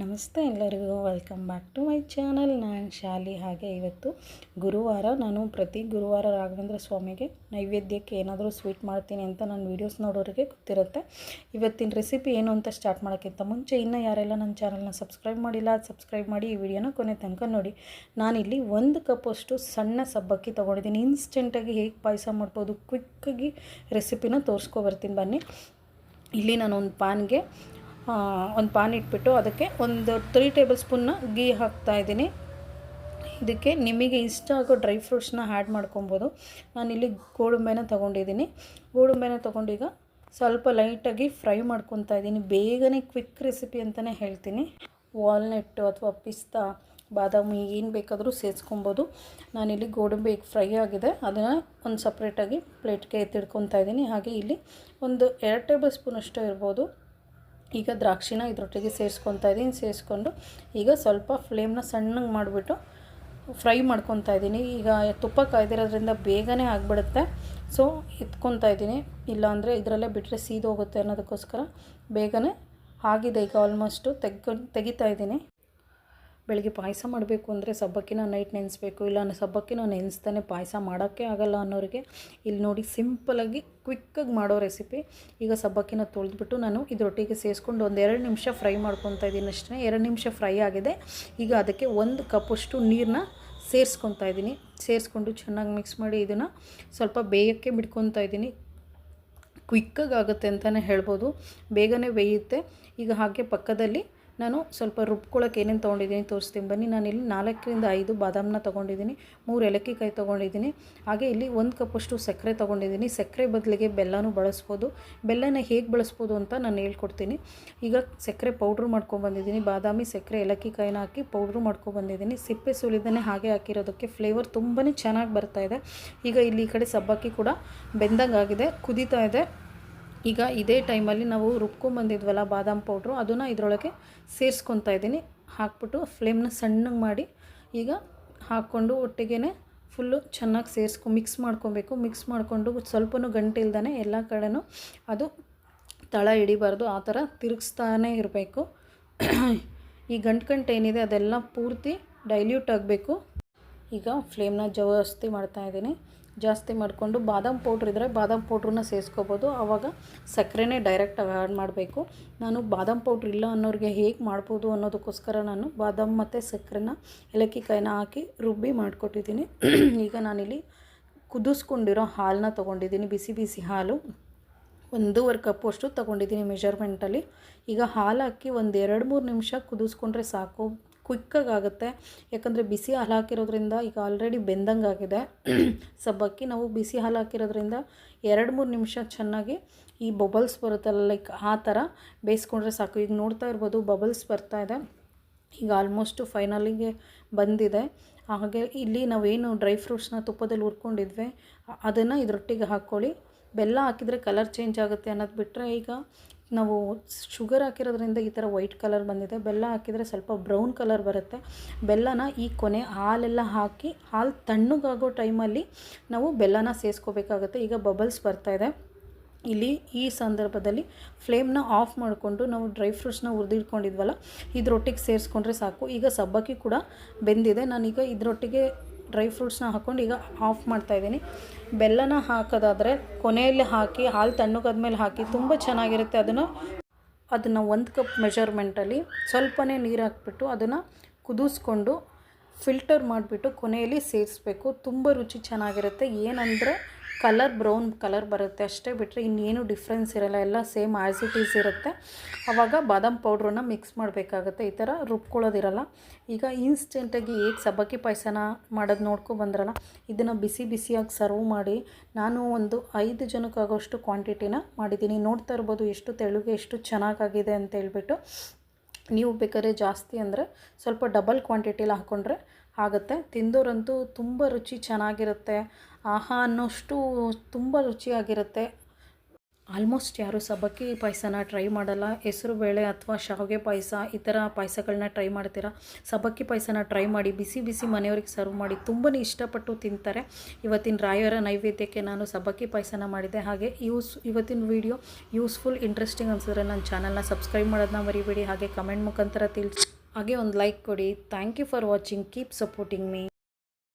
ನಮಸ್ತೆ ಎಲ್ಲರಿಗೂ welcome back to my channel ನಾನು ಶಾಲಿ, ಹಾಗೆ ಇವತ್ತು ಗುರುವಾರ, ನಾನು ಪ್ರತಿ ಗುರುವಾರ ರಾಘವೇಂದ್ರ ಸ್ವಾಮಿಗೆ ನೈವೇದ್ಯಕ್ಕೆ ಏನಾದರೂ ಸ್ವೀಟ್ ಮಾಡ್ತೀನಿ ಅಂತ ನಾನು ವೀಡಿಯೋಸ್ ನೋಡೋರಿಗೆ ಗೊತ್ತಿರುತ್ತೆ. ಇವತ್ತಿನ ರೆಸಿಪಿ ಏನು ಅಂತ ಸ್ಟಾರ್ಟ್ ಮಾಡೋಕ್ಕಿಂತ ಮುಂಚೆ, ಇನ್ನೂ ಯಾರೆಲ್ಲ ನನ್ನ ಚಾನಲ್ನ ಸಬ್ಸ್ಕ್ರೈಬ್ ಮಾಡಿಲ್ಲ ಸಬ್ಸ್ಕ್ರೈಬ್ ಮಾಡಿ ಈ ವಿಡಿಯೋನ ಕೊನೆ ತನಕ ನೋಡಿ. ನಾನಿಲ್ಲಿ ಒಂದು ಕಪ್ಪಷ್ಟು ಸಣ್ಣ ಸಬ್ಬಕ್ಕಿ ತೊಗೊಂಡಿದ್ದೀನಿ. ಇನ್ಸ್ಟೆಂಟಾಗಿ ಹೇಗೆ ಪಾಯಸ ಮಾಡ್ಬೋದು ಕ್ವಿಕ್ಕಾಗಿ ರೆಸಿಪಿನ ತೋರಿಸ್ಕೊಬರ್ತೀನಿ ಬನ್ನಿ. ಇಲ್ಲಿ ನಾನು ಒಂದು ಪಾನ್ಗೆ ಒಂದು ಪಾನ್ ಇಟ್ಬಿಟ್ಟು ಅದಕ್ಕೆ ಒಂದು ತ್ರೀ ಟೇಬಲ್ ಸ್ಪೂನ್ನ ಗೀ ಹಾಕ್ತಾಯಿದ್ದೀನಿ ಇದಕ್ಕೆ ನಿಮಗೆ ಇಷ್ಟ ಆಗೋ ಡ್ರೈ ಫ್ರೂಟ್ಸ್ನ ಆ್ಯಡ್ ಮಾಡ್ಕೊಬೋದು. ನಾನಿಲ್ಲಿ ಗೋಡಂಬೆನ ತೊಗೊಂಡಿದ್ದೀನಿ. ಗೋಡಂಬೆನ ತೊಗೊಂಡೀಗ ಸ್ವಲ್ಪ ಲೈಟಾಗಿ ಫ್ರೈ ಮಾಡ್ಕೊತಾ ಇದ್ದೀನಿ. ಬೇಗನೆ ಕ್ವಿಕ್ ರೆಸಿಪಿ ಅಂತಲೇ ಹೇಳ್ತೀನಿ. ವಾಲ್ನಟ್ಟು ಅಥವಾ ಪಿಸ್ತಾ, ಬಾದಾಮಿ ಏನು ಬೇಕಾದರೂ ಸೇರಿಸ್ಕೊಬೋದು. ನಾನಿಲ್ಲಿ ಗೋಡಂಬಿ ಈಗ ಫ್ರೈ ಆಗಿದೆ. ಅದನ್ನು ಒಂದು ಸಪ್ರೇಟಾಗಿ ಪ್ಲೇಟ್ಗೆ ಎತ್ತಿಡ್ಕೊತಾ ಇದ್ದೀನಿ. ಹಾಗೆ ಇಲ್ಲಿ ಒಂದು ಎರಡು ಟೇಬಲ್ ಸ್ಪೂನ್ ಅಷ್ಟೇ ಇರ್ಬೋದು. ಈಗ ದ್ರಾಕ್ಷಿನ ಇದ್ರೊಟ್ಟಿಗೆ ಸೇರಿಸ್ಕೊತಾ ಇದ್ದೀನಿ, ಸೇರಿಸ್ಕೊಂಡು ಈಗ ಸ್ವಲ್ಪ ಫ್ಲೇಮ್ನ ಸಣ್ಣಗೆ ಮಾಡಿಬಿಟ್ಟು ಫ್ರೈ ಮಾಡ್ಕೊತಾ ಇದ್ದೀನಿ. ಈಗ ತುಪ್ಪ ಕಾಯ್ದಿರೋದ್ರಿಂದ ಬೇಗನೆ ಆಗಿಬಿಡುತ್ತೆ. ಸೊ ಎತ್ಕೊತಾ ಇದ್ದೀನಿ. ಇಲ್ಲಾಂದರೆ ಇದರಲ್ಲೇ ಬಿಟ್ಟರೆ ಸೀದೋಗುತ್ತೆ ಅನ್ನೋದಕ್ಕೋಸ್ಕರ ಬೇಗನೆ ಆಗಿದೆ ಈಗ ಆಲ್ಮೋಸ್ಟು ತೆಗ್ ತೆಗಿತಾ ಇದ್ದೀನಿ. ಬೆಳಗ್ಗೆ ಪಾಯಸ ಮಾಡಬೇಕು ಅಂದರೆ ಸಬ್ಬಕ್ಕಿನ ನೈಟ್ ನೆನೆಸ್ಬೇಕು. ಇಲ್ಲ ಸಬ್ಬಕ್ಕಿನ ನೆನೆಸ್ತಾನೆ ಪಾಯಸ ಮಾಡೋಕ್ಕೆ ಆಗಲ್ಲ ಅನ್ನೋರಿಗೆ ಇಲ್ಲಿ ನೋಡಿ ಸಿಂಪಲಾಗಿ ಕ್ವಿಕ್ಕಾಗಿ ಮಾಡೋ ರೆಸಿಪಿ ಈಗ ಸಬ್ಬಕ್ಕಿನ ತೊಳೆದ್ಬಿಟ್ಟು ನಾನು ಇದರೊಟ್ಟಿಗೆ ಸೇರಿಸ್ಕೊಂಡು ಒಂದು ಎರಡು ನಿಮಿಷ ಫ್ರೈ ಮಾಡ್ಕೊತಾ ಇದ್ದೀನಿ ಅಷ್ಟೇ. ಎರಡು ನಿಮಿಷ ಫ್ರೈ ಆಗಿದೆ. ಈಗ ಅದಕ್ಕೆ ಒಂದು ಕಪ್ಪಷ್ಟು ನೀರನ್ನ ಸೇರಿಸ್ಕೊತಾ ಇದ್ದೀನಿ. ಸೇರಿಸ್ಕೊಂಡು ಚೆನ್ನಾಗಿ ಮಿಕ್ಸ್ ಮಾಡಿ ಇದನ್ನು ಸ್ವಲ್ಪ ಬೇಯಕ್ಕೆ ಬಿಡ್ಕೊತಾ ಇದ್ದೀನಿ. ಕ್ವಿಕ್ಕಾಗಿ ಆಗುತ್ತೆ ಅಂತಲೇ ಹೇಳ್ಬೋದು. ಬೇಗನೆ ಬೇಯುತ್ತೆ. ಈಗ ಹಾಗೆ ಪಕ್ಕದಲ್ಲಿ ನಾನು ಸ್ವಲ್ಪ ರುಬ್ಕೊಳ್ಳೋಕೆ ಏನೇನು ತೊಗೊಂಡಿದ್ದೀನಿ ತೋರಿಸ್ತೀನಿ. ಬನ್ನಿ ನಾನು ಇಲ್ಲಿ ನಾಲ್ಕರಿಂದ ಐದು ಬಾದಾಮನ್ನ ತೊಗೊಂಡಿದ್ದೀನಿ, ಮೂರು ಏಲಕ್ಕಿಕಾಯಿ ತೊಗೊಂಡಿದ್ದೀನಿ. ಹಾಗೆ ಇಲ್ಲಿ ಒಂದು ಕಪ್ಪಷ್ಟು ಸಕ್ಕರೆ ತೊಗೊಂಡಿದ್ದೀನಿ. ಸಕ್ಕರೆ ಬದಲಿಗೆ ಬೆಲ್ಲನೂ ಬಳಸ್ಬೋದು. ಬೆಲ್ಲನ ಹೇಗೆ ಬಳಸ್ಬೋದು ಅಂತ ನಾನು ಹೇಳ್ಕೊಡ್ತೀನಿ. ಈಗ ಸಕ್ಕರೆ ಪೌಡ್ರ್ ಮಾಡ್ಕೊಬಂದಿದ್ದೀನಿ ಬಾದಾಮಿ ಸಕ್ಕರೆ, ಏಲಕ್ಕಿಕಾಯಿನ ಹಾಕಿ ಪೌಡ್ರು ಮಾಡ್ಕೊಬಂದಿದ್ದೀನಿ ಸಿಪ್ಪೆ ಸುಲಿದನೇ ಹಾಗೆ ಹಾಕಿರೋದಕ್ಕೆ ಫ್ಲೇವರ್ ತುಂಬಾ ಚೆನ್ನಾಗಿ ಬರ್ತಾಯಿದೆ ಈಗ ಇಲ್ಲಿ ಈ ಕಡೆ ಸಬ್ಬಕ್ಕಿ ಕೂಡ ಬೆಂದಂಗಾಗಿದೆ, ಕುದೀತಾ ಇದೆ. ಈಗ ಇದೇ ಟೈಮಲ್ಲಿ ನಾವು ರುಬ್ಕೊಂಬಂದಿದ್ವಲ್ಲ ಬಾದಾಮ್ ಪೌಡ್ರು, ಅದನ್ನು ಇದರೊಳಗೆ ಸೇರಿಸ್ಕೊತಾ ಇದ್ದೀನಿ. ಹಾಕ್ಬಿಟ್ಟು ಫ್ಲೇಮ್ನ ಸಣ್ಣಗೆ ಮಾಡಿ ಈಗ ಹಾಕ್ಕೊಂಡು ಒಟ್ಟಿಗೆ ಫುಲ್ಲು ಚೆನ್ನಾಗಿ ಸೇರಿಸ್ಕೊ ಮಿಕ್ಸ್ ಮಾಡ್ಕೊಬೇಕು. ಮಿಕ್ಸ್ ಮಾಡಿಕೊಂಡು ಸ್ವಲ್ಪನೂ ಗಂಟೆ ಇಲ್ದೇ ಎಲ್ಲ ಕಡೆನೂ ಅದು ತಳ ಹಿಡಿಬಾರ್ದು, ಆ ಥರ ತಿರುಗಿಸ್ತಾನೇ ಇರಬೇಕು. ಈ ಗಂಟು ಗಂಟು ಏನಿದೆ ಅದೆಲ್ಲ ಪೂರ್ತಿ ಡೈಲ್ಯೂಟ್ ಆಗಬೇಕು. ಈಗ ಫ್ಲೇಮ್ನ ಜಾಸ್ತಿ ಮಾಡ್ತಾಯಿದ್ದೀನಿ ಜಾಸ್ತಿ ಮಾಡಿಕೊಂಡು ಬಾದಾಮ್ ಪೌಡ್ರ್ ಇದ್ದರೆ ಬಾದಾಮ್ ಪೌಡ್ರನ್ನ ಸೇರಿಸ್ಕೋಬೋದು ಆವಾಗ ಸಕ್ಕರೆನೇ ಡೈರೆಕ್ಟ್ ಆ್ಯಡ್ ಮಾಡಬೇಕು. ನಾನು ಬಾದಾಮ್ ಪೌಡ್ರ್ ಇಲ್ಲ ಅನ್ನೋರಿಗೆ ಹೇಗೆ ಮಾಡ್ಬೋದು ಅನ್ನೋದಕ್ಕೋಸ್ಕರ ನಾನು ಬಾದಾಮ್ ಮತ್ತು ಸಕ್ಕರೆನ ಏಲಕ್ಕಿಕಾಯಿನ ಹಾಕಿ ರುಬ್ಬಿ ಮಾಡಿಕೊಟ್ಟಿದ್ದೀನಿ. ಈಗ ನಾನಿಲ್ಲಿ ಕುದಿಸ್ಕೊಂಡಿರೋ ಹಾಲನ್ನ ತೊಗೊಂಡಿದ್ದೀನಿ. ಬಿಸಿ ಬಿಸಿ ಹಾಲು. ಒಂದೂವರೆ ಕಪ್ಪು ಅಷ್ಟು ತೊಗೊಂಡಿದ್ದೀನಿ ಮೆಜರ್ಮೆಂಟಲ್ಲಿ ಈಗ ಹಾಲು ಹಾಕಿ ಒಂದು ಎರಡು ಮೂರು ನಿಮಿಷ ಕುದಿಸ್ಕೊಂಡ್ರೆ ಸಾಕು. ಕ್ವಿಕ್ಕಾಗಿ ಆಗುತ್ತೆ. ಯಾಕಂದರೆ ಬಿಸಿ ಹಾಲು ಹಾಕಿರೋದ್ರಿಂದ ಈಗ ಆಲ್ರೆಡಿ ಬೆಂದಂಗೆ ಆಗಿದೆ ಸಬ್ಬಕ್ಕಿ ನಾವು ಬಿಸಿ ಹಾಲು ಹಾಕಿರೋದ್ರಿಂದ ಎರಡು ಮೂರು ನಿಮಿಷ ಚೆನ್ನಾಗಿ ಈ ಬಬಲ್ಸ್ ಬರುತ್ತಲ್ಲ ಲೈಕ್ ಆ ಥರ ಬೇಯಿಸ್ಕೊಂಡ್ರೆ ಸಾಕು. ಈಗ ನೋಡ್ತಾ ಇರ್ಬೋದು ಬಬಲ್ಸ್ ಬರ್ತಾ ಇದೆ. ಈಗ ಆಲ್ಮೋಸ್ಟು ಫೈನಲಿಗೆ ಬಂದಿದೆ. ಹಾಗೆ ಇಲ್ಲಿ ನಾವೇನು ಡ್ರೈ ಫ್ರೂಟ್ಸ್ನ ತುಪ್ಪದಲ್ಲಿ ಹುರ್ಕೊಂಡಿದ್ವಿ. ಅದನ್ನು ಇದರೊಟ್ಟಿಗೆ ಹಾಕ್ಕೊಳ್ಳಿ. ಬೆಲ್ಲ ಹಾಕಿದರೆ ಕಲರ್ ಚೇಂಜ್ ಆಗುತ್ತೆ ಅನ್ನೋದು ಬಿಟ್ಟರೆ ಈಗ ನಾವು ಶುಗರ್ ಹಾಕಿರೋದ್ರಿಂದ ಈ ಥರ ವೈಟ್ ಕಲರ್ ಬಂದಿದೆ. ಬೆಲ್ಲ ಹಾಕಿದರೆ ಸ್ವಲ್ಪ ಬ್ರೌನ್ ಕಲರ್ ಬರುತ್ತೆ. ಬೆಲ್ಲನ ಈ ಕೊನೆ ಹಾಲೆಲ್ಲ ಹಾಕಿ, ಹಾಲು ತಣ್ಣಗಾಗೋ ಟೈಮಲ್ಲಿ ನಾವು ಬೆಲ್ಲನ ಸೇರಿಸ್ಕೋಬೇಕಾಗುತ್ತೆ ಈಗ ಬಬಲ್ಸ್ ಬರ್ತಾಯಿದೆ ಇಲ್ಲಿ ಈ ಸಂದರ್ಭದಲ್ಲಿ ಫ್ಲೇಮ್ನ ಆಫ್ ಮಾಡಿಕೊಂಡು ನಾವು ಡ್ರೈ ಫ್ರೂಟ್ಸ್ನ ಹುರಿದಿಟ್ಕೊಂಡಿದ್ವಲ್ಲ, ಇದರೊಟ್ಟಿಗೆ ಸೇರಿಸ್ಕೊಂಡ್ರೆ ಸಾಕು. ಈಗ ಸಬ್ಬಕ್ಕಿ ಕೂಡ ಬೆಂದಿದೆ. ನಾನೀಗ ಇದರೊಟ್ಟಿಗೆ ಡ್ರೈ ಫ್ರೂಟ್ಸ್ನ ಹಾಕ್ಕೊಂಡು ಈಗ ಆಫ್ ಮಾಡ್ತಾಯಿದ್ದೀನಿ ಬೆಲ್ಲನ ಹಾಕೋದಾದರೆ ಕೊನೆಯಲ್ಲಿ ಹಾಕಿ, ಹಾಲು ತಣ್ಣಗಾದ್ಮೇಲೆ ಹಾಕಿ ತುಂಬ ಚೆನ್ನಾಗಿರುತ್ತೆ ಅದನ್ನು. ಅದನ್ನು ಒಂದು ಕಪ್ ಮೆಷರ್ಮೆಂಟಲ್ಲಿ ಸ್ವಲ್ಪನೇ ನೀರು ಹಾಕ್ಬಿಟ್ಟು ಅದನ್ನು ಕುದಿಸ್ಕೊಂಡು ಫಿಲ್ಟರ್ ಮಾಡಿಬಿಟ್ಟು ಕೊನೆಯಲ್ಲಿ ಸೇರಿಸ್ಬೇಕು. ತುಂಬ ರುಚಿ ಚೆನ್ನಾಗಿರುತ್ತೆ. ಏನಂದರೆ ಕಲರ್ ಬ್ರೌನ್ ಕಲರ್ ಬರುತ್ತೆ ಅಷ್ಟೇ ಬಿಟ್ಟರೆ ಇನ್ನೇನು ಡಿಫ್ರೆನ್ಸ್ ಇರೋಲ್ಲ. ಎಲ್ಲ ಸೇಮ್ ಆ್ಯಸ್ ಇಟ್ ಈಸ್ ಇರುತ್ತೆ. ಆವಾಗ ಬಾದಾಮ್ ಪೌಡ್ರನ್ನ ಮಿಕ್ಸ್ ಮಾಡಬೇಕಾಗುತ್ತೆ. ಈ ಥರ ರುಬ್ಕೊಳ್ಳೋದಿರಲ್ಲ. ಈಗ ಇನ್ಸ್ಟೆಂಟಾಗಿ ಹೇಗೆ ಸಬ್ಬಕ್ಕಿ ಪಾಯಸನ ಮಾಡೋದು ನೋಡ್ಕೊ ಬಂದ್ರಲ್ಲ, ಇದನ್ನು ಬಿಸಿ ಬಿಸಿಯಾಗಿ ಸರ್ವ್ ಮಾಡಿ ನಾನು ಒಂದು ಐದು ಜನಕ್ಕಾಗೋಷ್ಟು ಕ್ವಾಂಟಿಟಿನ ಮಾಡಿದ್ದೀನಿ. ನೋಡ್ತಾ ಇರ್ಬೋದು ಎಷ್ಟು ತೆಳುಗೆ, ಎಷ್ಟು ಚೆನ್ನಾಗಾಗಿದೆ ಅಂತ ಹೇಳ್ಬಿಟ್ಟು. ನೀವು ಬೇಕಾದ್ರೆ ಜಾಸ್ತಿ ಅಂದರೆ ಸ್ವಲ್ಪ ಡಬಲ್ ಕ್ವಾಂಟಿಟಿಲಿ ಹಾಕ್ಕೊಂಡ್ರೆ ಆಗುತ್ತೆ. ತಿಂದೋರಂತೂ ತುಂಬ ರುಚಿ ಚೆನ್ನಾಗಿರುತ್ತೆ. ಆಹಾ ಅನ್ನೋಷ್ಟು ತುಂಬ ರುಚಿಯಾಗಿರುತ್ತೆ. ಆಲ್ಮೋಸ್ಟ್ ಯಾರು ಸಬ್ಬಕ್ಕಿ ಪಾಯಸನ ಟ್ರೈ ಮಾಡಲ್ಲ. ಹೆಸರು ಬೇಳೆ ಅಥವಾ ಶಾವಿಗೆ ಪಾಯಸ, ಈ ಥರ ಪಾಯಸಗಳನ್ನ ಟ್ರೈ ಮಾಡ್ತೀರಾ? ಸಬ್ಬಕ್ಕಿ ಪಾಯಸನ ಟ್ರೈ ಮಾಡಿ, ಬಿಸಿ ಬಿಸಿ ಮನೆಯವ್ರಿಗೆ ಸರ್ವ್ ಮಾಡಿ ತುಂಬಾ ಇಷ್ಟಪಟ್ಟು ತಿಂತಾರೆ. ಇವತ್ತಿನ ರಾಯರ ನೈವೇದ್ಯಕ್ಕೆ ನಾನು ಸಬ್ಬಕ್ಕಿ ಪಾಯಸನ ಮಾಡಿದೆ ಹಾಗೆ ಯೂಸ್ ಇವತ್ತಿನ ವಿಡಿಯೋ ಯೂಸ್ಫುಲ್, ಇಂಟ್ರೆಸ್ಟಿಂಗ್ ಅನಿಸಿದ್ರೆ ನನ್ನ ಚಾನಲ್ನ ಸಬ್ಸ್ಕ್ರೈಬ್ ಮಾಡೋದನ್ನ ಮರಿಬೇಡಿ. ಹಾಗೆ ಕಮೆಂಟ್ ಮುಖಾಂತರ ತಿಳಿಸಿ. ಹಾಗೆ ಒಂದು ಲೈಕ್ ಕೊಡಿ. Thank you for watching keep supporting me